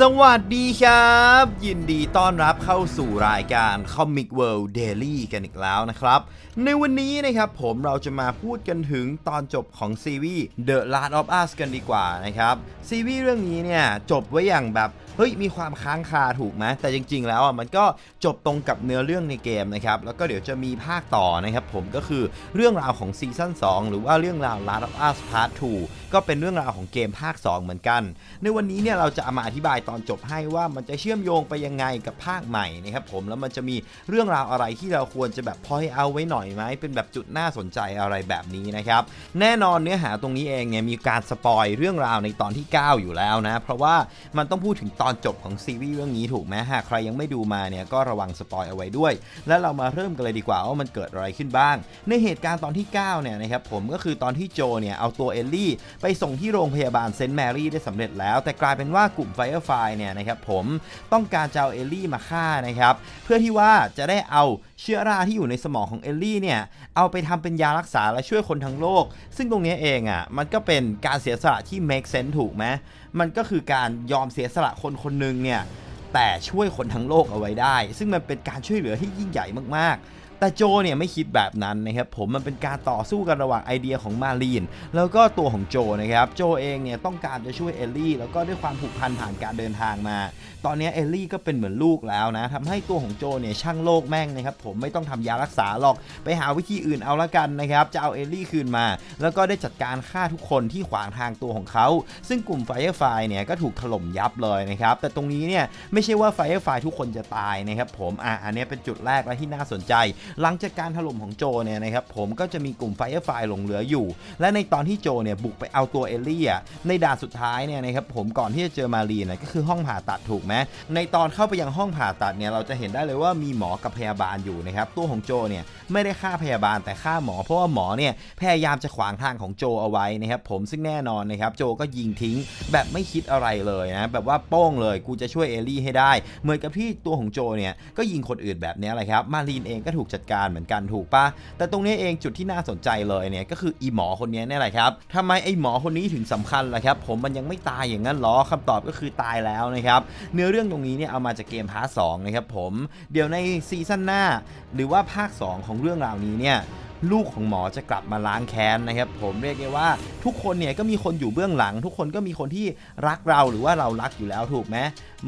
สวัสดีครับ ยินดีต้อนรับเข้าสู่รายการ Comic World Daily กันอีกแล้วนะครับ ในวันนี้นะครับผมเราจะมาพูดกันถึงตอนจบของซีรีส์ The Last of Us กันดีกว่านะครับ ซีรีส์เรื่องนี้เนี่ย จบไว้อย่างแบบ เฮ้ย มีความค้างคาถูกไหมแต่จริง ๆ แล้วอะมันก็จบตรงกับเนื้อเรื่องในเกมนะครับ แล้วก็เดี๋ยวจะมีภาคต่อนะครับผมก็คือเรื่องราวของซีซั่น2หรือว่าเรื่องราว Last of Us Part 2ก็เป็นเรื่องราวของเกมภาค 2 เหมือนกัน ในวันนี้เนี่ยเราจะอามาอธิบายตอนจบให้ว่ามันจะเชื่อมโยงไปยังไงกับภาคใหม่นะครับผมแล้วมันจะมีเรื่องราวอะไรที่เราควรจะแบบพอยเอาไว้หน่อยไหมเป็นแบบจุดน่าสนใจอะไรแบบนี้นะครับแน่นอนเนื้อหาตรงนี้เองเนี่ยมีการสปอยเรื่องราวในตอนที่ 9 อยู่แล้วนะเพราะว่ามันต้องพูดถึงตอนจบของซีรีส์เรื่องนี้ถูกไหมหากใครยังไม่ดูมาเนี่ยก็ระวังสปอยเอาไว้ด้วย แล้วเรามาเริ่มกันเลยดีกว่าว่ามันเกิดอะไรขึ้นบ้าง ในเหตุการณ์ตอนที่ 9 เนี่ยนะครับผมก็คือตอนที่โจเนี่ยเอาตัวเอลลี่ ไปส่งที่โรงพยาบาลเซนต์แมรี่ได้สำเร็จแล้ว แต่กลายเป็นว่ากลุ่มไฟเออร์ไฟเนี่ยนะครับผมต้องการจะเอาเอลลี่มาฆ่านะครับเพื่อที่ว่าจะได้เอาเชื้อราที่อยู่ในสมองของเอลลี่เนี่ยเอาไปทำเป็นยารักษาและช่วยคนทั้งโลก ซึ่งตรงนี้เองอะมันก็เป็นการเสียสละที่ make sense ถูกไหมมันก็คือการยอมเสียสละคนคนหนึ่งเนี่ยแต่ช่วยคนทั้งโลกเอาไว้ได้ ซึ่งมันเป็นการช่วยเหลือที่ยิ่งใหญ่มากๆ แต่โจเนี่ยไม่คิดแบบนั้นนะครับผมมันเป็นการต่อสู้กันระหว่างไอเดียของมารีน แล้วก็ตัวของโจนะครับโจเองเนี่ยต้องการจะช่วยเอลลี่ แล้วก็ด้วยความผูกพันผ่านการเดินทางมา ตอนนี้เอลลี่ก็เป็นเหมือนลูกแล้วนะทำให้ตัวของโจเนี่ยช่างโลกแม่งนะครับผมไม่ต้องทำยารักษาหรอกไปหาวิธีอื่นเอาละกันนะครับจะเอาเอลลี่คืนมา แล้วก็ได้จัดการฆ่าทุกคนที่ขวางทางตัวของเขา ซึ่งกลุ่มไฟเออร์ไฟเนี่ยก็ถูกถล่มยับเลยนะครับแต่ตรงนี้เนี่ยไม่ใช่ว่าไฟเออร์ไฟทุกคนจะตายนะครับผมอะอันนี้เป็นจุดแรกและที่น่าสนใจหลังจากการถล่มของโจเนี่ยนะครับผมก็จะมีกลุ่มไฟร์ไฟหลงเหลืออยู่ และในตอนที่โจเนี่ยบุกไปเอาตัวเอลลี่อะในด่านสุดท้ายเนี่ยนะครับผมก่อนที่จะเจอมารีนนะก็คือห้องผ่าตัดถูกไหมในตอนเข้าไปยังห้องผ่าตัดเนี่ยเราจะเห็นได้เลยว่ามีหมอกับพยาบาลอยู่นะครับตัวของโจเนี่ยไม่ได้ฆ่าพยาบาลแต่ฆ่าหมอ เพราะว่าหมอเนี่ยพยายามจะขวางทางของโจเอาไว้นะครับผมซึ่งแน่นอนนะครับโจก็ยิงทิ้งแบบไม่คิดอะไรเลยนะแบบว่าโป้งเลยกูจะช่วยเอลลี่ให้ได้ เหมือนกับที่ตัวของโจเนี่ยก็ยิงคนอื่นแบบนี้แหละครับมารีนเองก็ถูกจัดการเหมือนกันถูกปะแต่ตรงนี้เองจุดที่น่าสนใจเลยเนี่ยก็คืออีหมอคนนี้เนี่ยแหละครับทำไมไอหมอคนนี้ถึงสำคัญล่ะครับ ผมมันยังไม่ตายอย่างนั้นหรอคำตอบก็คือตายแล้วนะครับ เนื้อเรื่องตรงนี้เนี่ยเอามาจากเกมพาร์ทสองนะครับผมเดี๋ยวในซีซั่นหน้า หรือว่าภาค 2 ของเรื่องราวนี้เนี่ย ลูกของหมอจะกลับมาล้างแค้นนะครับ ผมเรียกได้ว่าทุกคนเนี่ยก็มีคนอยู่เบื้องหลัง ทุกคนก็มีคนที่รักเราหรือว่าเรารักอยู่แล้วถูกไหม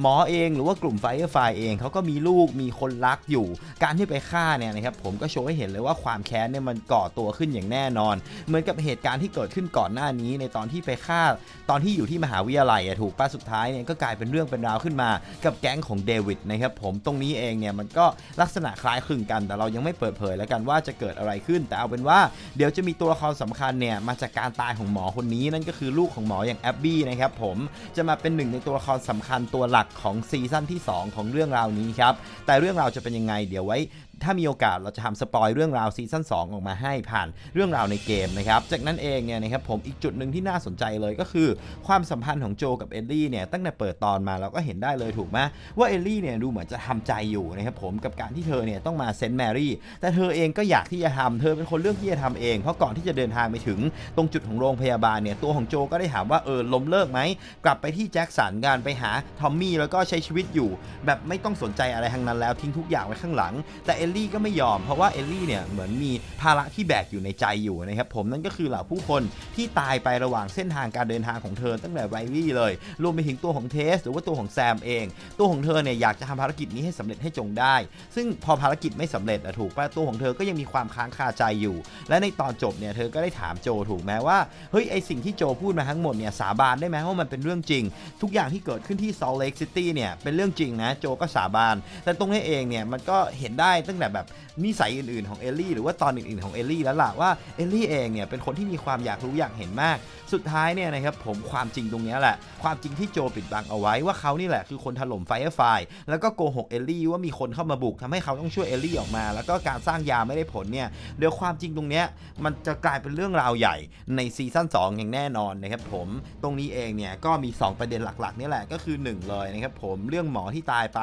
หมอเองหรือว่ากลุ่มไฟเออร์ไฟเองเขาก็มีลูกมีคนรักอยู่ การที่ไปฆ่าเนี่ยนะครับผมก็โชว์ให้เห็นเลยว่าความแค้นเนี่ยมันก่อตัวขึ้นอย่างแน่นอน เหมือนกับเหตุการณ์ที่เกิดขึ้นก่อนหน้านี้ ในตอนที่ไปฆ่า ตอนที่อยู่ที่มหาวิทยาลัยถูกป้าสุดท้ายเนี่ยก็กลายเป็นเรื่องเป็นราวขึ้นมา กับแก๊งของเดวิดนะครับผมตรงนี้เองเนี่ยมันก็ลักษณะคล้ายคลึงกันแต่เรายังไม่เปิดเผยแล้วกันว่าจะเกิดอะไรขึ้นแต่เอาเป็นว่าเดี๋ยวจะมีตัวละครสำคัญเนี่ยมาจากการตายของหมอคนนี้นั่นก็คือลูกของหมออย่างแอบบี้นะครับผมจะมาเป็นหนึ่งในตัวละครสำคัญตัวหลักของซีซั่นที่ 2 ของเรื่องราวนี้ครับแต่เรื่องราวจะเป็นยังไงเดี๋ยวไว้ ถ้ามีโอกาสเราจะทำสปอยเรื่องราวซีซั่น2ออกมาให้ผ่านเรื่องราวในเกมนะครับ จากนั้นเองเนี่ยนะครับผมอีกจุดหนึ่งที่น่าสนใจเลยก็คือ ความสัมพันธ์ของโจกับเอลลี่เนี่ยตั้งแต่เปิดตอนมาเราก็เห็นได้เลยถูกไหมว่าเอลลี่เนี่ยดูเหมือนจะทำใจอยู่นะครับผมกับการที่เธอเนี่ยต้องมาเซนต์แมรี่แต่เธอเองก็อยากที่จะทำเธอเป็นคนเลือกที่จะทำเอง เพราะก่อนที่จะเดินทางไปถึงตรงจุดของโรงพยาบาลเนี่ยตัวของโจก็ได้ถามว่าเออล้มเลิกไหมกลับไปที่แจ็คสันกันไปหาทอมมี่แล้วก็ใช้ชีวิตอยู่ แบบไม่ต้องสนใจอะไรทั้งนั้นแล้วทิ้งทุกอย่างไว้ข้างหลังแต่เอลลลี่ก็ไม่ยอม เพราะว่าเอลลี่เนี่ยเหมือนมีภาระที่แบกอยู่ในใจอยู่นะครับผมนั่นก็คือเหล่าผู้คนที่ตายไประหว่างเส้นทางการเดินทางของเธอตั้งแต่ไรลี่เลย รวมไปถึงตัวของเทส หรือว่าตัวของแซมเอง ตัวของเธอเนี่ยอยากจะทำภารกิจนี้ให้สำเร็จให้จงได้ ซึ่งพอภารกิจไม่สำเร็จอะถูกป่ะตัวของเธอก็ยังมีความค้างคาใจอยู่ และในตอนจบเนี่ยเธอก็ได้ถามโจถูกไหมว่าเฮ้ยไอสิ่งที่โจพูดมาทั้งหมดเนี่ยสาบานได้ไหมว่ามันเป็นเรื่องจริง ทุกอย่างที่เกิดขึ้นที่ Salt Lake City เนี่ยเป็นเรื่องจริงนะโจก็สาบาน แต่ตรงนี้เองเนี่ยมันก็เห็นได้ตั้งแต่แบบนิสัยอื่นๆของเอลลี่หรือว่าตอนอื่นๆของเอลลี่แล้วล่ะว่าเอลลี่เองเนี่ยเป็นคนที่มีความอยากรู้อยากเห็นมาก สุดท้ายเนี่ยนะครับผมความจริงตรงนี้แหละ ความจริงที่โจปิดบังเอาไว้ว่าเขานี่แหละคือคนถล่มไฟร์ไฟแล้วก็โกหกเอลลี่ว่ามีคนเข้ามาบุกทำให้เขาต้องช่วยเอลลี่ออกมา แล้วก็การสร้างยาไม่ได้ผลเนี่ยเดี๋ยวความจริงตรงนี้มันจะกลายเป็นเรื่องราวใหญ่ในซีซั่น2อย่างแน่นอนนะครับผมตรงนี้เองเนี่ยก็มี 2 ประเด็นหลักๆนี่แหละก็คือ 1 เลยนะครับผมเรื่องหมอที่ตายไป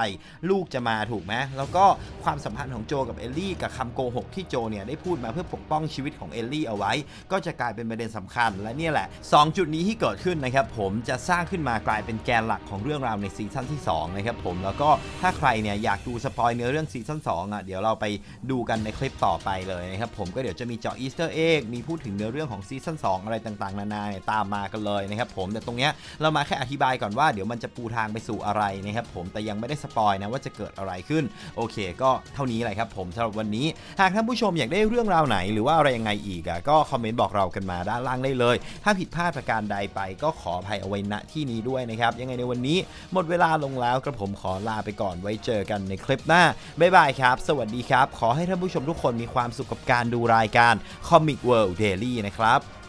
ลูกจะมาถูกไหมแล้วก็ความสัมพันธ์ของโจกับเอลลี่กับคำโกหกที่โจเนี่ยได้พูดมาเพื่อปกป้องชีวิตของเอลลี่เอาไว้ ก็จะกลายเป็นประเด็นสำคัญ และเนี่ยแหละ 2 จุดนี้ที่เกิดขึ้นนะครับผมจะสร้างขึ้นมากลายเป็นแกนหลักของเรื่องราวในซีซั่นที่2นะครับผมแล้วก็ถ้าใครเนี่ยอยากดูสปอยเนื้อเรื่องซีซั่น2อะเดี๋ยวเราไปดูกันในคลิปต่อไปเลยนะครับผมก็เดี๋ยวจะมีเจาะอีสเตอร์เอ็กมีพูดถึงเนื้อเรื่องของซีซั่น2อะไรต่างๆ นานาตามมากันเลยนะครับผมแต่ตรงเนี้ยเรามาแค่อธิบายก่อนว่าเดี๋ยวมันจะปูทางไปสู่อะไรนะครับผมแต่ยังไม่ได้สปอยนะว่าจะเกิดอะไรขึ้นโอเค ก็เท่านี้แหละครับผมสำหรับวันนี้หากท่านผู้ชมอยากได้เรื่องราวไหนหรือว่าอะไรยังไงอีกอะก็คอมเมนต์บอกเรากันมาด้านล่างได้เลย ถ้าผิดพลาดประการใดไปก็ขออภัยเอาไว้ณที่นี้ด้วยนะครับ ยังไงในวันนี้หมดเวลาลงแล้วกระผมขอลาไปก่อนไว้เจอกันในคลิปหน้าบ๊ายบายครับ สวัสดีครับ ขอให้ท่านผู้ชมทุกคนมีความสุขกับการดูรายการ Comic World Daily นะครับ